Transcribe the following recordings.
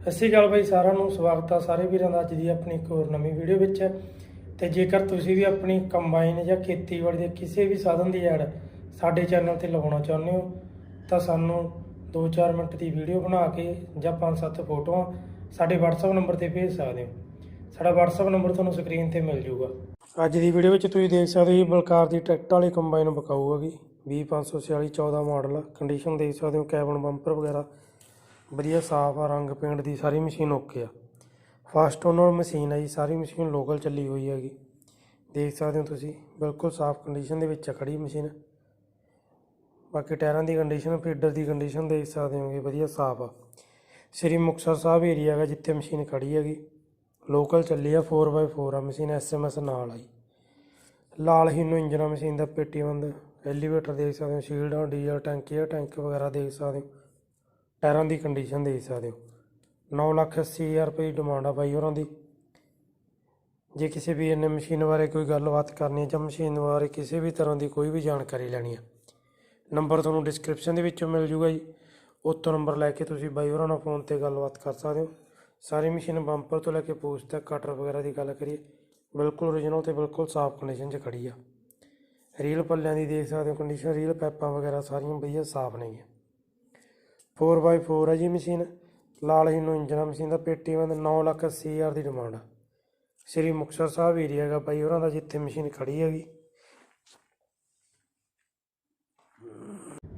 ਸਤਿ ਸ਼੍ਰੀ ਅਕਾਲ ਬਾਈ, ਸਾਰਿਆਂ ਨੂੰ ਸਵਾਗਤ ਆ ਸਾਰੇ ਵੀਰਾਂ ਦਾ ਅੱਜ ਦੀ ਆਪਣੀ ਇੱਕ ਹੋਰ ਨਵੀਂ ਵੀਡੀਓ ਵਿੱਚ। ਤੇ ਜੇਕਰ ਤੁਸੀਂ ਵੀ ਆਪਣੀ ਕੰਬਾਈਨ ਜਾਂ ਖੇਤੀਬਾੜੀ ਦੇ ਕਿਸੇ ਵੀ ਸਾਧਨ ਦੀ ਐਡ ਸਾਡੇ ਚੈਨਲ ਤੇ ਲਗਾਉਣਾ ਚਾਹੁੰਦੇ ਹੋ, ਤਾਂ ਸਾਨੂੰ 2-4 ਮਿੰਟ ਦੀ ਵੀਡੀਓ ਬਣਾ ਕੇ ਜਾਂ 5-7 ਫੋਟੋਆਂ ਸਾਡੇ WhatsApp ਨੰਬਰ ਤੇ ਭੇਜ ਸਕਦੇ ਹੋ। ਸਾਡਾ WhatsApp ਨੰਬਰ ਤੁਹਾਨੂੰ ਸਕਰੀਨ ਤੇ ਮਿਲ ਜਾਊਗਾ ਅੱਜ ਦੀ ਵੀਡੀਓ ਵਿੱਚ ਤੁਸੀਂ ਦੇਖ ਸਕਦੇ ਹੋ ਜੀ, ਬਲਕਾਰ ਦੀ ਟਰੈਕਟਰ ਵਾਲੀ ਕੰਬਾਈਨ ਵਿਕਾਊ ਹੈਗੀ 20546 14 ਮਾਡਲ ਕੰਡੀਸ਼ਨ ਦੇਖ ਸਕਦੇ ਹੋ, ਕੈਬਨ ਬੰਪਰ ਵਗੈਰਾ। ਵਧੀਆ ਸਾਫ਼ ਆ, ਰੰਗ ਪੇਂਟ ਦੀ ਸਾਰੀ ਮਸ਼ੀਨ ਓਕੇ ਆ। ਫਾਸਟ ਓਨਰ ਮਸ਼ੀਨ ਹੈ ਜੀ, ਸਾਰੀ ਮਸ਼ੀਨ ਲੋਕਲ ਚੱਲੀ ਹੋਈ ਹੈਗੀ। ਦੇਖ ਸਕਦੇ ਹੋ ਤੁਸੀਂ, ਬਿਲਕੁਲ ਸਾਫ਼ ਕੰਡੀਸ਼ਨ ਦੇ ਵਿੱਚ ਆ ਖੜੀ ਮਸ਼ੀਨ। ਬਾਕੀ ਟਾਇਰਾਂ ਦੀ ਕੰਡੀਸ਼ਨ ਫੀਡਰ ਦੀ ਕੰਡੀਸ਼ਨ ਦੇਖ ਸਕਦੇ ਹੋਗੇ, ਵਧੀਆ ਸਾਫ਼ ਆ। ਸ੍ਰੀ ਮੁਕਤਸਰ ਸਾਹਿਬ ਏਰੀਆ ਹੈਗਾ ਜਿੱਥੇ ਮਸ਼ੀਨ ਖੜੀ ਹੈਗੀ। ਲੋਕਲ ਚੱਲੀ ਆ 4x4 ਆ, ਮਸ਼ੀਨ ਐਸਐਮਐਸ ਨਾਲ ਆਈ ਲਾਲ ਹੀਨੋ ਇੰਜਨ ਆ ਮਸ਼ੀਨ ਦਾ, ਪੇਟੀ ਬੰਦ। ਐਲੀਵੇਟਰ ਦੇਖ ਸਕਦੇ ਹੋ, ਸ਼ੀਲਡਾਂ, ਡੀਜ਼ਲ ਟੈਂਕੀ ਆ, ਟੈਂਕ ਵਗੈਰਾ ਦੇਖ ਸਕਦੇ ਹੋ। ਟਾਇਰਾਂ ਦੀ ਕੰਡੀਸ਼ਨ ਦੇਖ ਸਕਦੇ ਹੋ। 9 ਲੱਖ 80 ਹਜ਼ਾਰ ਰੁਪਏ ਦੀ ਡਿਮਾਂਡ ਆ ਬਾਈ ਹੋਰਾਂ ਦੀ। ਜੇ ਕਿਸੇ ਵੀ ਇਹਨੇ ਮਸ਼ੀਨ ਬਾਰੇ ਕੋਈ ਗੱਲਬਾਤ ਕਰਨੀ ਹੈ ਜਾਂ ਮਸ਼ੀਨ ਬਾਰੇ ਕਿਸੇ ਵੀ ਤਰ੍ਹਾਂ ਦੀ ਕੋਈ ਵੀ ਜਾਣਕਾਰੀ ਲੈਣੀ ਹੈ ਨੰਬਰ ਤੁਹਾਨੂੰ ਡਿਸਕ੍ਰਿਪਸ਼ਨ ਦੇ ਵਿੱਚੋਂ ਮਿਲ ਜੂਗਾ ਜੀ। ਉੱਤੋਂ ਨੰਬਰ ਲੈ ਕੇ ਤੁਸੀਂ ਬਾਈ ਹੋਰਾਂ ਨਾਲ ਫੋਨ ਤੇ ਗੱਲਬਾਤ ਕਰ ਸਕਦੇ ਹੋ। ਸਾਰੀ ਮਸ਼ੀਨ ਬੰਪਰ ਤੋਂ ਲੈ ਕੇ ਪੋਸਟ ਤੱਕ ਕਟਰ ਵਗੈਰਾ ਦੀ ਗੱਲ ਕਰੀਏ, ਬਿਲਕੁਲ ਓਰੀਜਨਲ ਤੇ ਬਿਲਕੁਲ ਸਾਫ਼ ਕੰਡੀਸ਼ਨ 'ਚ ਖੜੀ ਆ। ਰੀਲ ਪੱਲਿਆਂ ਦੀ ਦੇਖ ਸਕਦੇ ਹੋ ਕੰਡੀਸ਼ਨ ਰੀਲ ਪੈਪਾਂ ਵਗੈਰਾ ਸਾਰੀਆਂ ਵਧੀਆ ਸਾਫ਼ ਨੇਗੀਆਂ। 4x4 ਹੈ ਜੀ ਮਸ਼ੀਨ। ਲਾਲ ਹੀਨੋ ਨੂੰ ਆ ਮਸ਼ੀਨ ਦਾ। ਪੇਟੀ ਬੰਦ 9 ਲੱਖ 80 ਹਜ਼ਾਰ ਦੀ ਡਿਮਾਂਡ ਆ। ਸ੍ਰੀ ਮੁਕਤਸਰ ਸਾਹਿਬ ਏਰੀਆ ਹੈਗਾ ਭਾਈ, ਉਹਨਾਂ ਦਾ ਜਿੱਥੇ ਮਸ਼ੀਨ ਖੜੀ ਹੈਗੀ।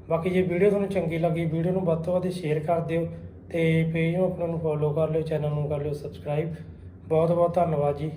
ਬਾਕੀ ਜੇ ਵੀਡੀਓ ਤੁਹਾਨੂੰ ਚੰਗੀ ਲੱਗੀ, ਵੀਡੀਓ ਨੂੰ ਵੱਧ ਤੋਂ ਵੱਧ ਸ਼ੇਅਰ ਕਰ ਦਿਓ ਤੇ ਪੇਜ ਨੂੰ ਆਪਣਾ ਨੂੰ ਫੋਲੋ ਕਰ ਲਿਓ ਚੈਨਲ ਨੂੰ ਕਰ ਲਿਓ ਸਬਸਕ੍ਰਾਈਬ ਬਹੁਤ ਬਹੁਤ ਧੰਨਵਾਦ ਜੀ।